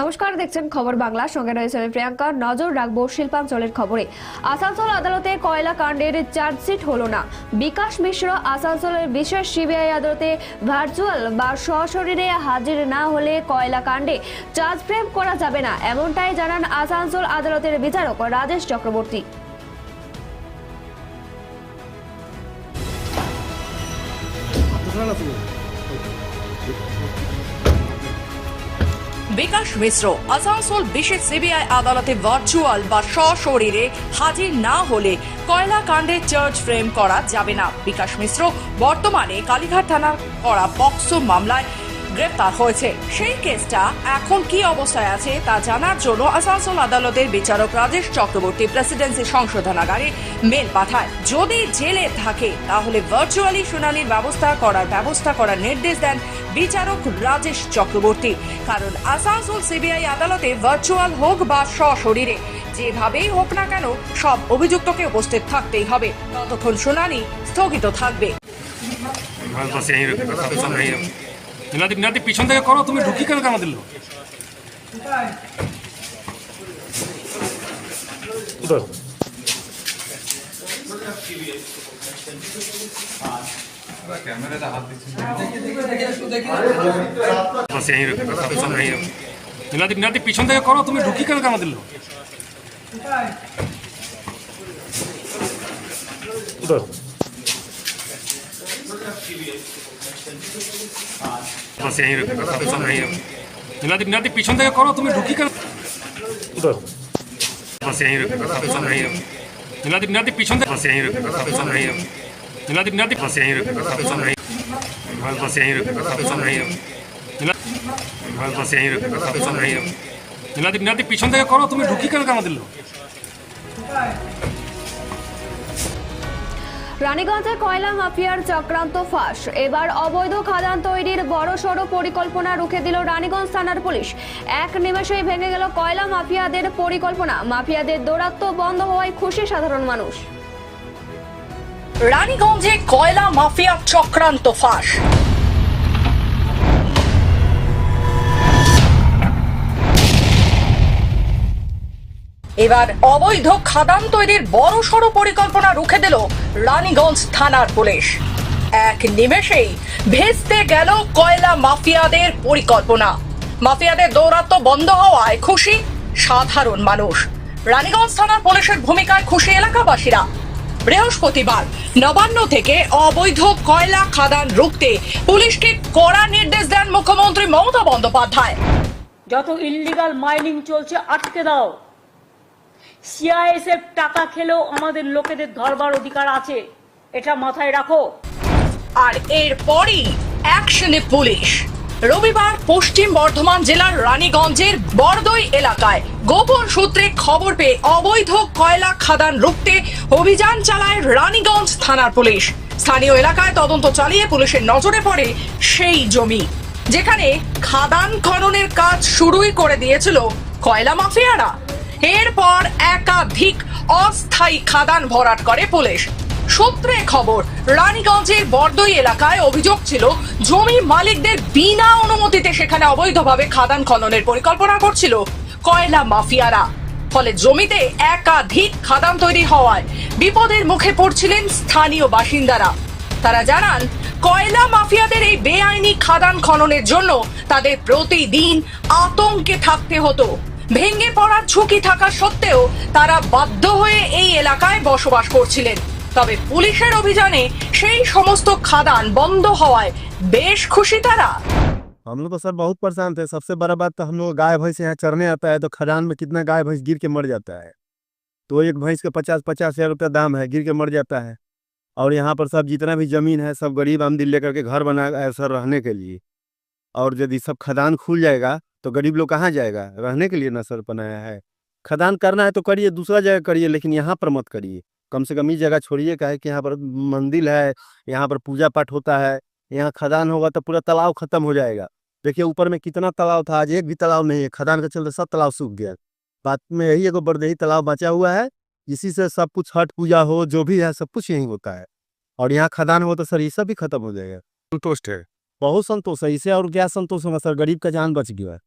নমস্কার, দেখছেন খবর বাংলা। সঙ্গে রয়েছে আমি প্রিয়াঙ্কা। নজর রাখব শিল্পাঞ্চলের খবরে। আসানসোল আদালতে কয়লা কাণ্ডের চার্জশিট হলো না। বিকাশ মিশ্র আসানসোলের বিশেষ সিবিআই আদালতে ভার্চুয়াল বা সশরীরে হাজির না হলে কয়লা কাণ্ডে চার্জ ফ্রেম করা যাবে না, এমনটাই জানান আসানসোল আদালতের বিচারক রাজেশ চক্রবর্তী। বিকাশ মিশ্র, আসানসোল বিশেষ সিবিআই আদালতে ভার্চুয়াল বা সশরীরে হাজির না হলে কয়লা কাণ্ডে চার্জ ফ্রেম করা যাবে না। বিকাশ মিশ্র, বর্তমানে কালীঘাট থানার করা পক্সো মামলায় গ্রেপ্তার হয়েছে। সেই কেসটা এখন কি অবস্থায় আছে তা জানার জন্য আসানসোল আদালতের বিচারক রাজেশ চক্রবর্তী প্রেসিডেন্সি সংশোধনাগারে মেল পাঠায়। যদি জেলে থাকে, তাহলে ভার্চুয়ালি শুনানির ব্যবস্থা করার ব্যবস্থা করার নির্দেশ দেন বিচারক রাজেশ চক্রবর্তী। কারণ আসানসোল সিবিআই আদালতে ভার্চুয়াল হোক বা সশরীরে, যেভাবেই হোক না কেন, সব অভিযুক্তকে উপস্থিত থাকতেই হবে। ততক্ষণ শুনানি স্থগিত থাকবে। মিনাদি মিনাদি পিছন থেকে করো, তুমি ঢুকি কেন কেন দিল? আচ্ছা, আচ্ছা, আচ্ছা, পিছন থেকে করো, তুমি ঢুকি কেন কেন দিল? উদাহরণ নীলাদ্রি নীলাদ্রি পিছন থেকে করো, তুমি ঢুকি কেন? নীলাদ্রি নীলাদ্রি পিছন থেকে নীলাদ্রি নীলাদ্রি পাশে আহি রুকে পাশে আহি রুকে পাশে আহি রুকে নীলাদ্রি নীলাদ্রি পিছন থেকে করো, তুমি ঢুকি কেন কেন দিল? রানীগঞ্জে কয়লা মাফিয়ার চক্রান্ত ফাঁস। এবার অবৈধ খাদান তৈরির বড় সড়ো পরিকল্পনা রুখে দিল রানীগঞ্জ থানার পুলিশ। এক নিমেষেই ভেঙে গেল কয়লা মাফিয়াদের পরিকল্পনা। মাফিয়াদের দৌরাত্ম বন্ধ হওয়ায় খুশি সাধারণ মানুষ। রানীগঞ্জে কয়লা মাফিয়া চক্রান্ত ফাঁস। এবার অবৈধ খাদান তৈরির বড় সড় পরিকল্পনা রুখে দিল রানীগঞ্জ থানার পুলিশ। এক নিমেষেই ভেস্তে গেল কয়লা মাফিয়াদের পরিকল্পনা। মাফিয়াদের দৌরাত্ম বন্ধ হওয়ায় খুশি সাধারণ মানুষ। রানীগঞ্জ থানার পুলিশের ভূমিকায় খুশি এলাকাবাসীরা। বৃহস্পতিবার নবান্ন থেকে অবৈধ কয়লা খাদান রুখতে পুলিশকে কড়া নির্দেশ দেন মুখ্যমন্ত্রী মমতা বন্দ্যোপাধ্যায়। যত ইল্লিগাল মাইনিং চলছে, আটকে দাও। সিআইএসএফ টাকা খেলেও আমাদের লোকেদের ধরবার অধিকার আছে। এটা মাথায় রাখো। আর এরপরই অ্যাকশনে পুলিশ। রবিবার পশ্চিম বর্ধমান জেলার রানীগঞ্জের বরদই এলাকায় গোপন সূত্রে খবর পেয়ে অবৈধ কয়লা খাদান রুখতে অভিযান চালায় রানীগঞ্জ থানার পুলিশ। স্থানীয় এলাকায় তদন্ত চালিয়ে পুলিশের নজরে পড়ে সেই জমি, যেখানে খাদান খননের কাজ শুরুই করে দিয়েছিল কয়লা মাফিয়ারা। এরপর একাধিক অস্থায়ী খাদান ভরাট করে পুলিশ। সূত্রে খবর, রানীগঞ্জের বরদই এলাকায় অভিযোগ ছিল, জমি মালিকদের বিনা অনুমতিতে সেখানে অবৈধভাবে খাদান খননের পরিকল্পনা করছিল কয়লা মাফিয়ারা। ফলে জমিতে একাধিক খাদান তৈরি হওয়ায় বিপদের মুখে পড়ছিলেন স্থানীয় বাসিন্দারা। তারা জানান, কয়লা মাফিয়াদের এই বেআইনি খাদান খননের জন্য তাদের প্রতিদিন আতঙ্কে থাকতে হতো। ভেঙে পড়ার ঝুঁকি থাকা সত্ত্বেও তারা বাধ্য হয়ে এই এলাকায় বসবাস করছিলেন তবে পুলিশের অভিযানে সেই সমস্ত খাদান বন্ধ হওয়ায় বেশ খুশি তারা हम लोग तो सर बहुत परेशान थे सबसे बड़ा बात तो हम लोग गाय भैंस यहाँ चरने आता है तो खदान में कितना गाय भैंस गिर के मर जाता है तो एक भैंस का पचास पचास हजार रुपया दाम है गिर के मर जाता है और यहाँ पर सब जितना भी जमीन है सब गरीब आमदी लेकर के घर बना है सर रहने के लिए और यदि सब खदान खुल जाएगा तो गरीब लोग कहाँ जाएगा? रहने के लिए ना सर बनाया है। खदान करना है तो करिए, दूसरा जगह करिए, लेकिन यहाँ पर मत करिए। कम से कम इस जगह छोड़िए का है कि यहाँ पर मंदिर है, यहाँ पर पूजा पाठ होता है, यहाँ खदान होगा तो पूरा तालाब खत्म हो जाएगा। देखिए, ऊपर में कितना तालाब था, आज एक भी तालाब नहीं है, खदान का चलते सब तालाब सूख गया। बात में यही एगो बरदही तालाब बचा हुआ है, इसी से सब कुछ छठ पूजा हो, जो भी है, सब कुछ यही होता है। और यहाँ खदान हो तो सर ये सब भी खत्म हो जाएगा। संतुष्ट है। बहुत संतोष है इसे और क्या संतोष होगा सर गरीब का जान बच गया है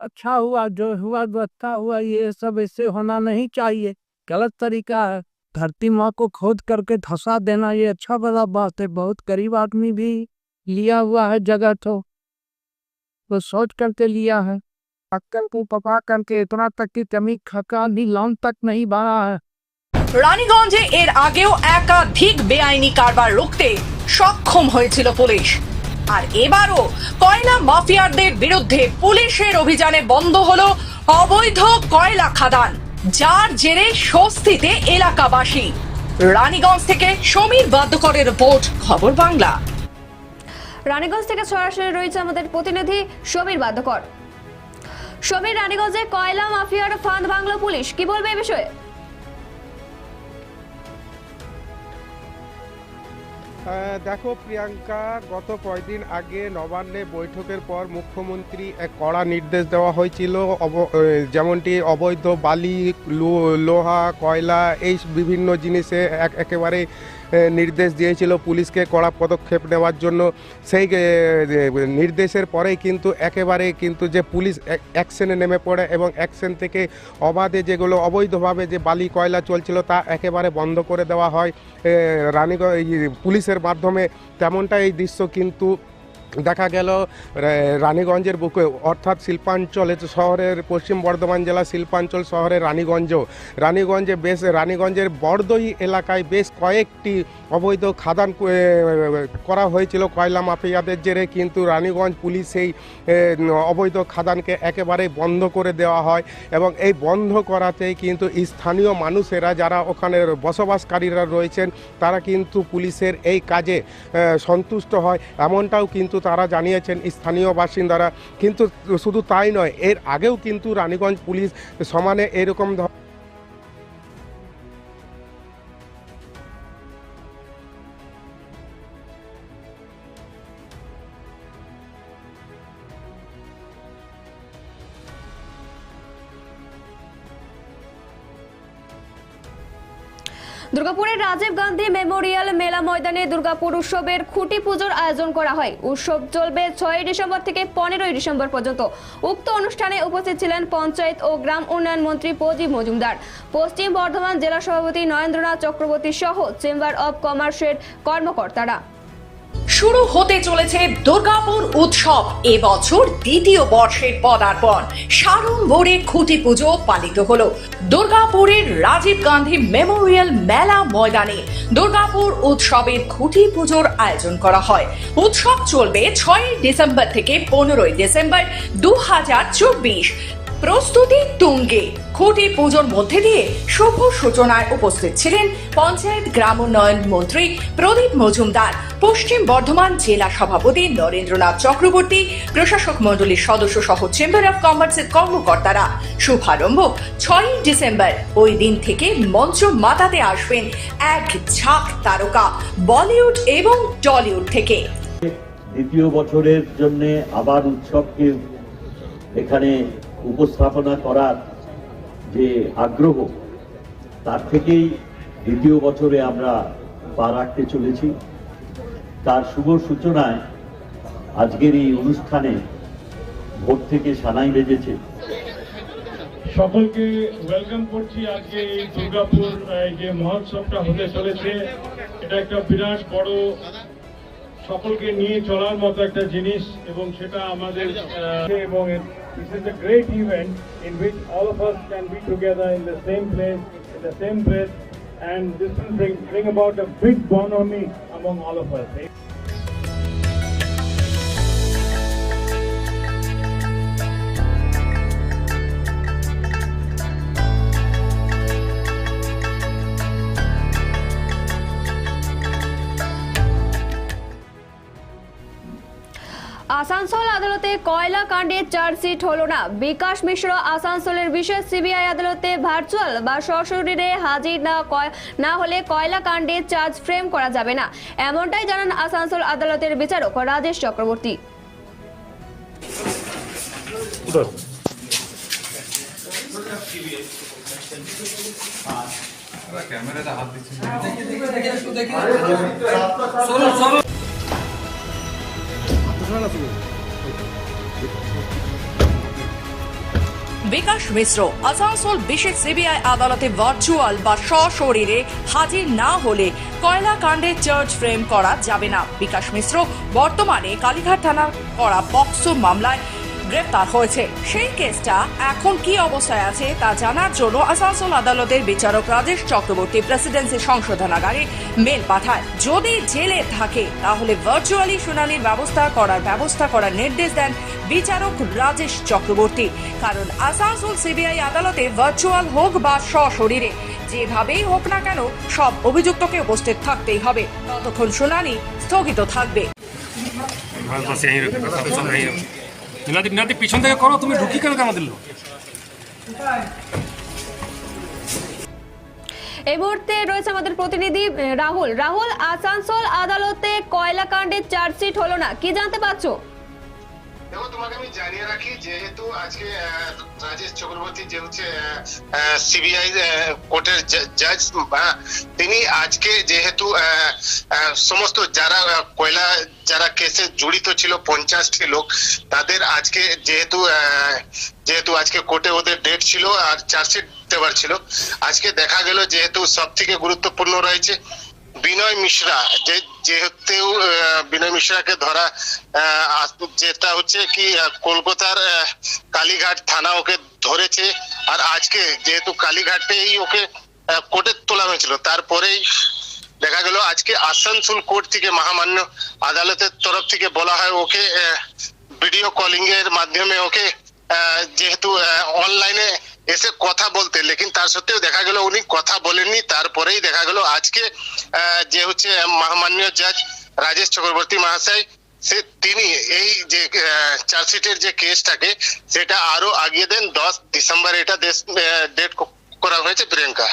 अच्छा हुआ जो हुआ जो अच्छा हुआ ये सब ऐसे होना नहीं चाहिए गलत तरीका है धरती माँ को खोद करके धंसा देना ये अच्छा बड़ा बात है बहुत गरीब आदमी भी लिया हुआ है जगह तो वो सोच करके लिया है अक्कल को पका करके इतना तक की जमीन खका नीलाम तक नहीं बढ़ा है রানীগঞ্জে এর আগেও একাধিক বেআইনি কারবার রুখতে সক্ষম হয়েছিল পুলিশ আর এবারও কয়লা মাফিয়ারদের বিরুদ্ধে পুলিশের অভিযানে বন্ধ হলো অবৈধ কয়লা খাদান, যার জেরে স্বস্তিতে এলাকাবাসী। রানীগঞ্জ থেকে সমীর বাদ্যকরের রিপোর্ট, খবর বাংলা। রানীগঞ্জ থেকে সরাসরি রয়েছে আমাদের প্রতিনিধি সমীর বাদ্যকর সমীর, রানীগঞ্জে কয়লা মাফিয়ার ফাঁদ বাংলা পুলিশ। কি বলবে এই বিষয়ে? দেখো প্রিয়াঙ্কা, গত কয়েকদিন আগে নবান্নে বৈঠকের পর মুখ্যমন্ত্রী এক কড়া নির্দেশ দেওয়া হয়েছিল। যেমনটি অবৈধ বালি লোহা, কয়লা, এই বিভিন্ন জিনিসে এক, একেবারে নির্দেশ দিয়েছিল পুলিশকে কড়া পদক্ষেপ নেওয়ার জন্য। সেই নির্দেশের পরেই কিন্তু একেবারে কিন্তু যে পুলিশ অ্যাকশনে নেমে পড়ে এবং অ্যাকশন থেকে অবাধে যেগুলো অবৈধভাবে যে বালি কয়লা চলছিল তা একেবারে বন্ধ করে দেওয়া হয়। রানীগঞ্জ পুলিশের মাধ্যমে তেমনটা এই দৃশ্য কিন্তু দেখা গেল রানীগঞ্জের বুকে, অর্থাৎ শিল্পাঞ্চল শহরের পশ্চিম বর্ধমান জেলা শিল্পাঞ্চল শহরের রানীগঞ্জ। রানীগঞ্জে বেশ, রানীগঞ্জের বড়দই এলাকায় বেশ কয়েকটি অবৈধ খাদান করা হয়েছিল কয়লা মাফিয়াদের জেরে, কিন্তু রানীগঞ্জ পুলিশ সেই অবৈধ খাদানকে একেবারে বন্ধ করে দেওয়া হয় এবং এই বন্ধ করাতেই কিন্তু স্থানীয় মানুষেরা যারা ওখানে বসবাসকারীরা রয়েছেন, তারা কিন্তু পুলিশের এই কাজে সন্তুষ্ট হয়। এমনটাও কিন্তু তারা জানিয়েছেন স্থানীয় বাসিন্দারা। কিন্তু শুধু তাই নয়, এর আগেও কিন্তু রানীগঞ্জ পুলিশ সমানে এরকম দুর্গাপুরের রাজীব গান্ধী মেমোরিয়াল মেলা ময়দানে দুর্গাপুর উৎসবের খুঁটি পুজোর আয়োজন করা হয়। উৎসব চলবে ছয় ডিসেম্বর থেকে পনেরোই ডিসেম্বর পর্যন্ত। উক্ত অনুষ্ঠানে উপস্থিত ছিলেন পঞ্চায়েত ও গ্রাম উন্নয়ন মন্ত্রী প্রজীব মজুমদার। পশ্চিম বর্ধমান জেলা সভাপতি নরেন্দ্রনাথ চক্রবর্তী সহ চেম্বার অব কমার্সের কর্মকর্তারা। শুরু হতে চলেছে দুর্গাপুর উৎসব। এবছর দ্বিতীয় বর্ষের পদার্পণ। সাড়ম্বরে খুঁটি পুজো পালিত হলো। দুর্গাপুরের রাজীব গান্ধী মেমোরিয়াল মেলা ময়দানে দুর্গাপুর উৎসবের খুঁটি পুজোর আয়োজন করা হয়। উৎসব চলবে ছয়ই ডিসেম্বর থেকে পনেরোই ডিসেম্বর দু চব্বিশ। প্রস্তুতি তুঙ্গে। খুঁটি পুজোর মধ্যে দিয়ে শুভ সূচনায় উপস্থিত ছিলেন পঞ্চায়েত গ্রাম উন্নয়ন মন্ত্রী প্রদীপ মজুমদার, পশ্চিম বর্ধমান জেলা সভাপতি নরেন্দ্রনাথ চক্রবর্তী, প্রশাসক মণ্ডলীর সদস্য সহ চেম্বার অফ কমার্সের কর্মকর্তারা। শুভারম্ভ ছয়ই ডিসেম্বর। ওই দিন থেকে মঞ্চ মাতাতে আসবেন এক ঝাঁক তারকা বলিউড এবং টলিউড থেকে। দ্বিতীয় বছরের জন্য আবার উৎসবকে এখানে উপস্থাপনা করার যে আগ্রহ, তার থেকেই দ্বিতীয় বছরে আমরা পা রাখতে চলেছি। তার শুভ সূচনায় আজকের এই অনুষ্ঠানে ভোর থেকে সানাই বেজেছে। সকলকে ওয়েলকাম করছি আজকে এই দুর্গাপুর যে মহোৎসবটা হতে চলেছে। এটা একটা বিরাট বড় সকলকে নিয়ে চলার মতো একটা জিনিস এবং সেটা আমাদের এবং This is a great event in which all of us can be together in the same place, in the same breath, and this will bring, bring about a big bonhomie among all of us. Eh? Asansol আদালতে কয়লা কাণ্ডে chargesheet হলো না বিকাশ মিশ্র আসানসোলের বিশেষ CBI আদালতে virtual বা সশরীরে হাজির না কয়- না হলে কয়লা কাণ্ডে চার্জ ফ্রেম করা যাবে না এমনটাই জানান আসানসোল আদালতের বিচারক রাজেশ চক্রবর্তী বিকাশ মিশ্র, আসানসোল বিশেষ সিবিআই আদালতে ভার্চুয়াল বা সশরীরে হাজির না হলে কয়লা কাণ্ডে চার্জ ফ্রেম করা যাবে না। বিকাশ মিশ্র, বর্তমানে কালীঘাট থানার করা পক্সো মামলায় গ্রেপ্তার হয়েছে। সেই কেসটা এখন কি অবস্থায় আছে তা জানার জন্য আসানসোল আদালতের বিচারক রাজেশ চক্রবর্তী প্রেসিডেন্সি সংশোধনাগারে মেল পাঠায়। যদি জেলে থাকে, তাহলে ভার্চুয়ালি শুনানির ব্যবস্থা করার ব্যবস্থা করার নির্দেশ দেন বিচারক রাজেশ চক্রবর্তী। কারণ আসানসোল সিবিআই আদালতে ভার্চুয়াল হোক বা সশরীরে, যেভাবেই হোক না কেন, সব অভিযুক্তকে উপস্থিত থাকতেই হবে। ততক্ষণ শুনানি স্থগিত থাকবে। নীলাদি নীলাদি পিছন থেকে করো, তুমি ঢুকি কেন কেন দিল? এই মুহূর্তে রয়েছে আমাদের প্রতিনিধি রাহুল। রাহুল, আসানসোল আদালতে কয়লা কাণ্ডের চার্জশিট হলো না। কি জানতে পারছ? দেখো, তোমাকে আমি জানিয়ে রাখি, যেহেতু আজকে রাজেশ চক্রবর্তী যে হচ্ছে সিবিআই কোর্টের জাজ তিনি আজকে যেহেতু সমস্ত যারা কয়লা, যারা কেসে জড়িত ছিল, পঞ্চাশটি লোক, তাদের আজকে যেহেতু যেহেতু আজকে কোর্টে ওদের ডেট ছিল আর চার্জশিট দেওয়ার ছিল, আজকে দেখা গেল যেহেতু সব থেকে গুরুত্বপূর্ণ রয়েছে বিনয় মিশ্রা, যে যেহেতু বিনয় মিশ্রাকে ধরা যেটা হচ্ছে কি কলকাতার কালীঘাট থানা ওকে ধরেছে। আর আজকে যেহেতু কালীঘাটেই ওকে কোর্টে তোলা হয়েছিল, তারপরেই দেখা গেল আজকে আসানসোল কোর্ট থেকে মহামান্য আদালতের তরফ থেকে বলা হয় ওকে ভিডিও কলিং এর মাধ্যমে ওকে যেহেতু অনলাইনে এসে কথা বলতে, লেকিন তার সত্ত্বেও দেখা গেল উনি কথা বলেননি। তারপরেই দেখা গেল আজকে যে হচ্ছে মহামান্য জাজ রাজেশ চক্রবর্তী মহাশয়, সে তিনি এই যে চার্জশিটের যে কেসটাকে সেটা আরও আগিয়ে দেন। দশ ডিসেম্বর এটা দেশ ডেট করা হয়েছে, প্রিয়াঙ্কা।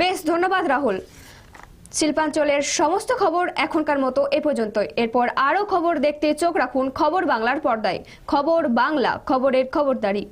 বেশ, ধন্যবাদ রাহুল। শিল্পাঞ্চলের সমস্ত খবর এখনকার মতো এ পর্যন্ত এরপর আরও খবর দেখতে চোখ রাখুন খবর বাংলার পর্দায়। খবর বাংলা, খবরের খবরদারি।